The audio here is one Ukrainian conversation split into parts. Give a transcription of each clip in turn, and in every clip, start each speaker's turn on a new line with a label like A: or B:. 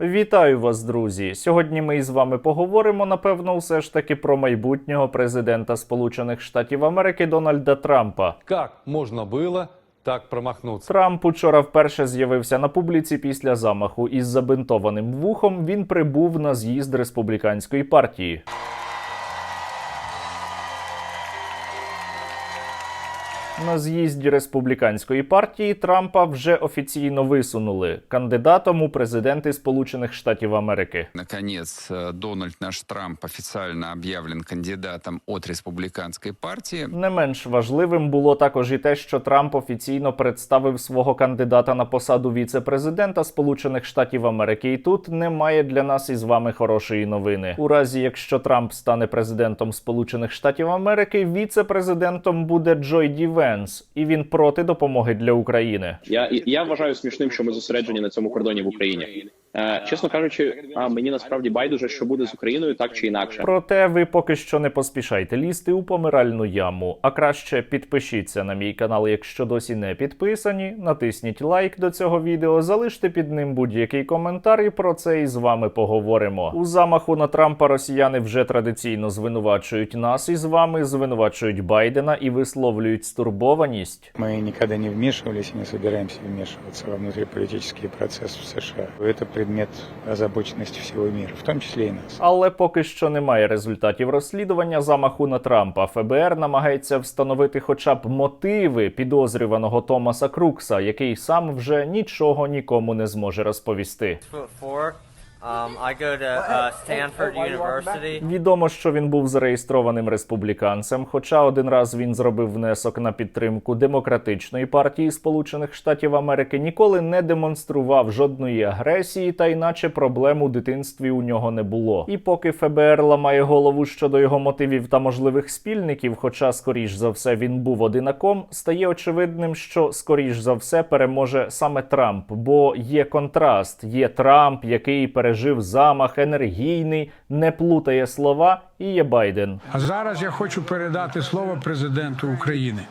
A: Вітаю вас, друзі! Сьогодні ми із вами поговоримо, напевно, все ж таки про майбутнього президента Сполучених Штатів Америки Дональда Трампа.
B: Як можна було так промахнутися?
A: Трамп учора вперше з'явився на публіці після замаху із забинтованим вухом. Він прибув на з'їзд республіканської партії. На з'їзді республіканської партії Трампа вже офіційно висунули кандидатом у президенти Сполучених Штатів Америки.
C: Наконец, э, Дональд наш Трамп официально объявлен кандидатом от республиканской партии.
A: Не менш важливим було також і те, що Трамп офіційно представив свого кандидата на посаду віце-президента Сполучених Штатів Америки. І тут немає для нас із вами хорошої новини. У разі якщо Трамп стане президентом Сполучених Штатів Америки, віце-президентом буде Джой Ді Венс, і він проти допомоги для України.
D: Я я вважаю смішним, що ми зосереджені на цьому кордоні в Україні. Е, чесно кажучи, а мені насправді байдуже, що буде з Україною так чи інакше.
A: Проте ви поки що не поспішайте лізти у помиральну яму. А краще підпишіться на мій канал, якщо досі не підписані. Натисніть лайк до цього відео, залиште під ним будь-який коментар, і про це із вами поговоримо. У замаху на Трампа росіяни вже традиційно звинувачують нас із вами, звинувачують Байдена і висловлюють стурбованість.
E: Мы никогда не вмешивались и не собираемся вмешиваться во внутриполитические процессы в США. Это предмет озабоченности всего мира, в том числе и нас.
A: Але поки що немає результатів розслідування замаху на Трампа. ФБР намагається встановити хоча б мотиви підозрюваного Томаса Крукса, який сам вже нічого нікому не зможе розповісти.
F: Um, I go to uh, Stanford University.
A: Відомо, що він був зареєстрованим республіканцем, хоча один раз він зробив внесок на підтримку демократичної партії Сполучених Штатів Америки, ніколи не демонстрував жодної агресії, та іначе проблем у дитинстві у нього не було. І поки ФБР ламає голову щодо його мотивів та можливих спільників, хоча скоріш за все він був одинаком, стає очевидним, що скоріш за все переможе саме Трамп, бо є контраст. Є Трамп, який пережив замах, енергійний, не плутає слова, і є Байден.
G: А зараз я хочу передати слово президенту України,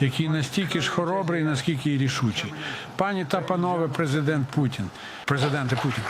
G: який настільки ж хоробрий, наскільки і рішучий. Пані та панове, президент Путін, президенте Путін.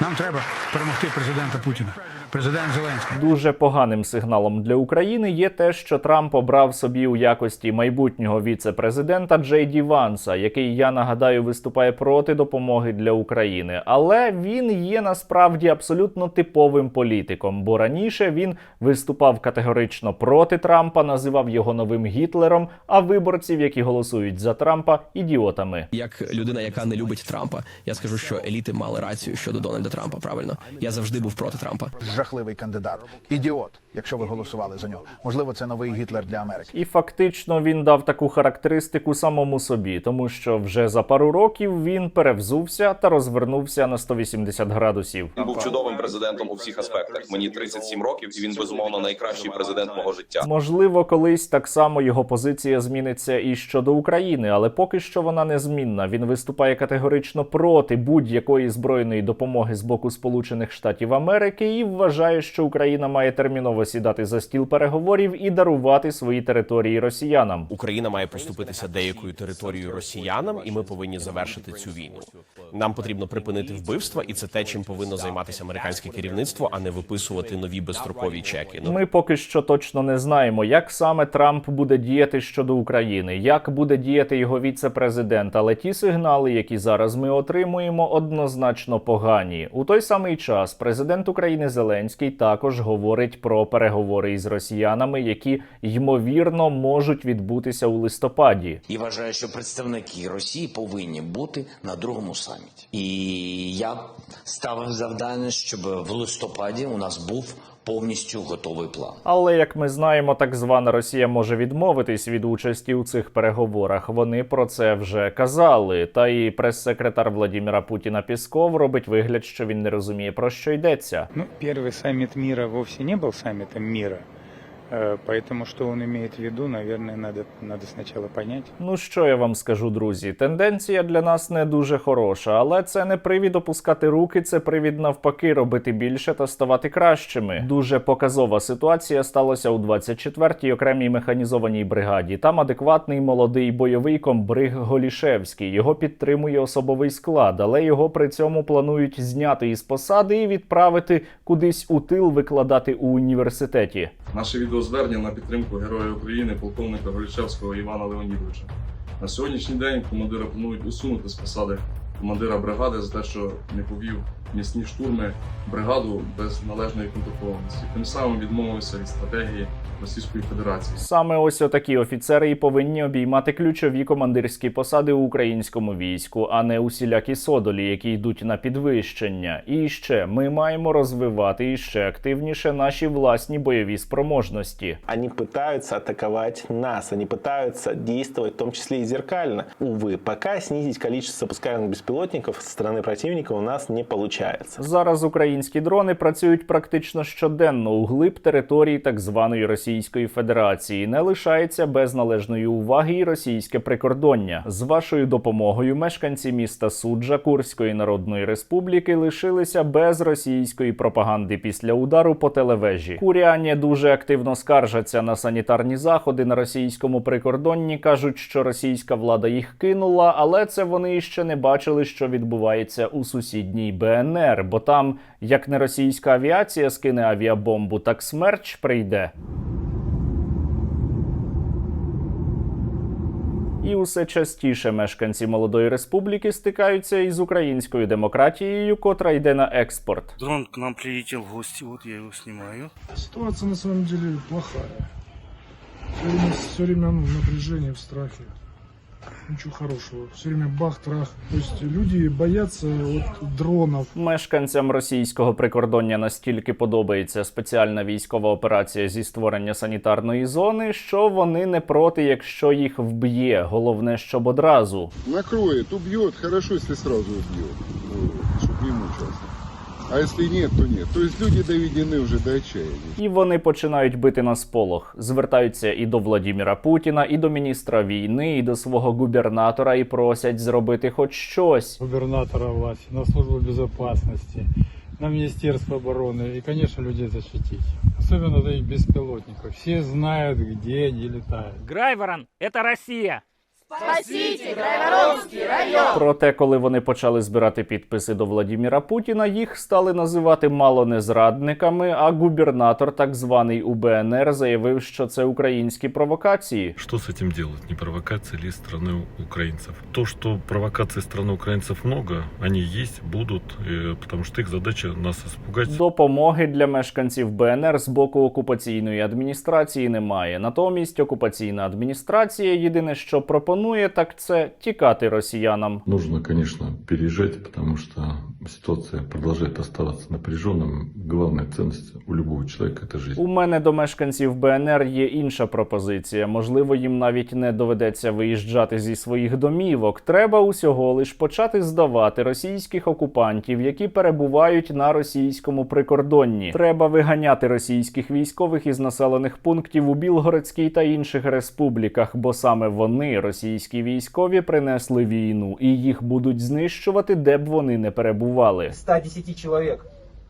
G: Нам треба перемогти президента Путіна. Президент Зеленський.
A: Дуже поганим сигналом для України є те, що Трамп обрав собі у якості майбутнього віце-президента Джей Ді Ванса, який я нагадаю виступає проти допомоги для України. Але він є насправді абсолютно типовим політиком, бо раніше він виступав категорично проти Трампа, називав його новим Гітлером, а виборців, які голосують за Трампа, ідіотами.
H: Як людина, яка не любить Трампа, я скажу, що еліти мали рацію щодо Дональда Трампа. Правильно, я завжди був проти Трампа.
I: Жахливий кандидат. Ідіот, якщо ви голосували за нього. Можливо, це новий Гітлер для Америки.
A: І фактично він дав таку характеристику самому собі, тому що вже за пару років він перевзувся та розвернувся на 180 градусів.
J: Він був чудовим президентом у всіх аспектах. Мені 37 років, і він безумовно найкращий президент мого життя.
A: Можливо, колись так само його позиція зміниться і щодо України, але поки що вона незмінна. Він виступає категорично проти будь-якої збройної допомоги з боку Сполучених Штатів Америки і вважає, що Україна має терміново сідати за стіл переговорів і дарувати свої території росіянам.
K: Україна має поступитися деякою територією росіянам, і ми повинні завершити цю війну. Нам потрібно припинити вбивства, і це те, чим повинно займатися американське керівництво, а не виписувати нові безстрокові чеки. Ну
A: Ми поки що точно не знаємо, як саме Трамп буде діяти щодо України, як буде діяти його віце-президент. Але ті сигнали, які зараз ми отримуємо, однозначно погані. У той самий час президент України Зеленський також говорить про переговори із росіянами, які ймовірно можуть відбутися у листопаді.
L: І вважаю, що представники Росії повинні бути на другому саміті. І я ставив завдання, щоб в листопаді у нас був повністю готовий план.
A: Але як ми знаємо, так звана Росія може відмовитись від участі у цих переговорах. Вони про це вже казали. Та і прес-секретар Владіміра Путіна Пісков робить вигляд, що він не розуміє про що йдеться.
E: Ну, перший саміт міра вовсе не був самітом мира. Э, Поэтому что он имеет в виду, наверное, надо, надо сначала понять.
A: Ну що я вам скажу, друзі? Тенденція для нас не дуже хороша, але це не привід опускати руки, це привід навпаки робити більше та ставати кращими. Дуже показова ситуація сталася у 24-й окремій механізованій бригаді. Там адекватний молодий бойовий комбриг Голішевський. Його підтримує особовий склад, але його при цьому планують зняти із посади і відправити кудись у тил викладати у університеті.
M: Наше відеозвернення на підтримку Героя України полковника Голішевського Івана Леонідовича. На сьогоднішній день командира планують усунути з посади командира бригади за те, що не повів місні штурми бригаду без належної підготовленості. Тим самим відмовився від стратегії Російської Федерації.
A: Саме ось отакі офіцери і повинні обіймати ключові командирські посади у українському війську, а не усілякі содолі, які йдуть на підвищення. І ще ми маємо розвивати іще активніше наші власні бойові спроможності.
N: Они пытаются атаковать нас, они пытаются действовать в том числе и зеркально. Увы, пока снизить количество запускаемых беспилотников со стороны противника у нас не получается.
A: Зараз українські дрони працюють практично щоденно у глиб території так званої Російської Федерації. Не лишається без належної уваги і російське прикордоння. З вашою допомогою мешканці міста Суджа Курської Народної Республіки лишилися без російської пропаганди після удару по телевежі. Куряні дуже активно скаржаться на санітарні заходи на російському прикордонні. кажуть, що російська влада їх кинула, але це вони ще не бачили, що відбувається у сусідній БНР, бо там як не російська авіація скине авіабомбу, так смерч прийде. І усе частіше мешканці молодої республіки стикаються із українською демократією, котра йде на експорт.
O: Дрон к нам прилетів в гості, от я його знімаю. Ситуація на самом деле плохая. Все время, все время в напряжении, в страхе. Ничего хорошего. Все время бах-трах. То есть люди боятся от дронов.
A: Мешканцям російського прикордоння настільки подобається спеціальна військова операція зі створення санітарної зони, що вони не проти, якщо їх вб'є. Головне, щоб одразу.
P: накроє, убьет, хорошо, якщо сразу мучался. А если нет, то нет. То есть люди доведены уже до отчаяния.
A: І вони починають бити на сполох. Звертаються і до Владіміра Путіна, і до міністра війни, і до свого губернатора, і просять зробити хоч щось.
O: Губернатора власти, на службу безопасности, на Министерство обороны и, конечно, людей защитить. Особенно до их беспилотников. Все знают, где они летают.
Q: Грайворон – это Россия.
R: Спасите Грайворонский район!
A: Проте, коли вони почали збирати підписи до Владіміра Путіна, їх стали називати мало не зрадниками. А губернатор, так званий УБНР, заявив, що це українські провокації.
S: Что с этим делать? Не провокация ли страны украинцев? То, что провокаций страны украинцев много, они есть, будут, э, потому что их задача нас испугать.
A: Допомоги для мешканців БНР з боку окупаційної адміністрації немає. Натомість окупаційна адміністрація єдине, що пропонує, так це тікати росіянам.
S: Нужно, конечно, переезжать, потому что ситуация продолжает оставаться напряженным. Главная ценность у любого человека – это жизнь.
A: У мене до мешканців БНР є інша пропозиція. Можливо, їм навіть не доведеться виїжджати зі своїх домівок. Треба усього лиш почати здавати російських окупантів, які перебувають на російському прикордонні. Треба виганяти російських військових із населених пунктів у Білгородській та інших республіках, бо саме вони, російські військові, принесли війну, і їх будуть знищувати, де б вони не перебували.
T: 110 чоловік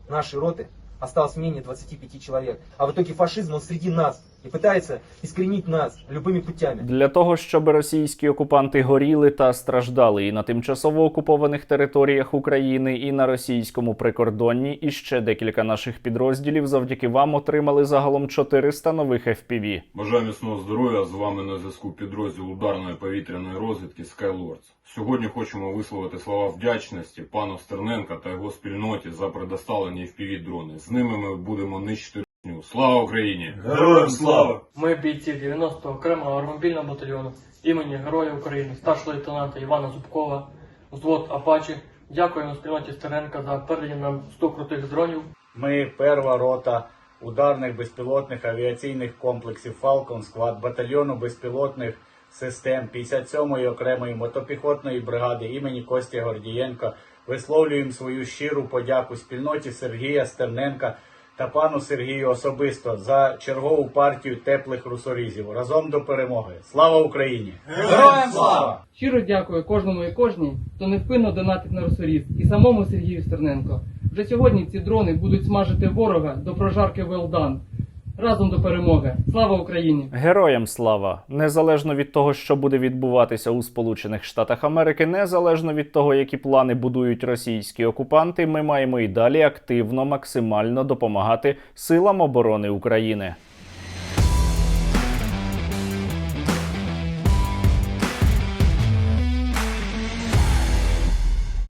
T: нашей роти осталось менее 25 чоловік. А в итоге фашизм, он среди нас и пытается искоренить нас любыми путями.
A: Для того щоб російські окупанти горіли та страждали і на тимчасово окупованих територіях України, і на російському прикордонні, і ще декілька наших підрозділів завдяки вам отримали загалом 400 нових FPV.
U: Бажаю міцного здоров'я. З вами на зв'язку підрозділ ударної повітряної розвідки Skylords. Сьогодні хочемо висловити слова вдячності пану Стерненка та його спільноті за предоставлені FPV дрони. З ними ми будемо нищити. Слава Україні!
V: Героям слава!
W: Ми бійці 90-го окремого армобільного батальйону імені Героя України, старшого лейтенанта Івана Зубкова, взвод Апачі. Дякуємо спільноті Стеренка за передані нам 100 крутих дронів.
X: Ми перша рота ударних безпілотних авіаційних комплексів Falcon склад батальйону безпілотних систем 57-ї окремої мотопіхотної бригади імені Костя Гордієнка. Висловлюємо свою щиру подяку спільноті Сергія Стерненка та пану Сергію особисто за чергову партію теплих русорізів. Разом до перемоги. Слава Україні! Героям слава!
W: Щиро дякую кожному і кожній, хто невпинно донатить на русоріз і самому Сергію Стерненко. Вже сьогодні ці дрони будуть смажити ворога до прожарки Велдан. Разом до перемоги. Слава Україні!
A: Героям слава! Незалежно від того, що буде відбуватися у Сполучених Штатах Америки, незалежно від того, які плани будують російські окупанти, ми маємо і далі активно, максимально допомагати силам оборони України.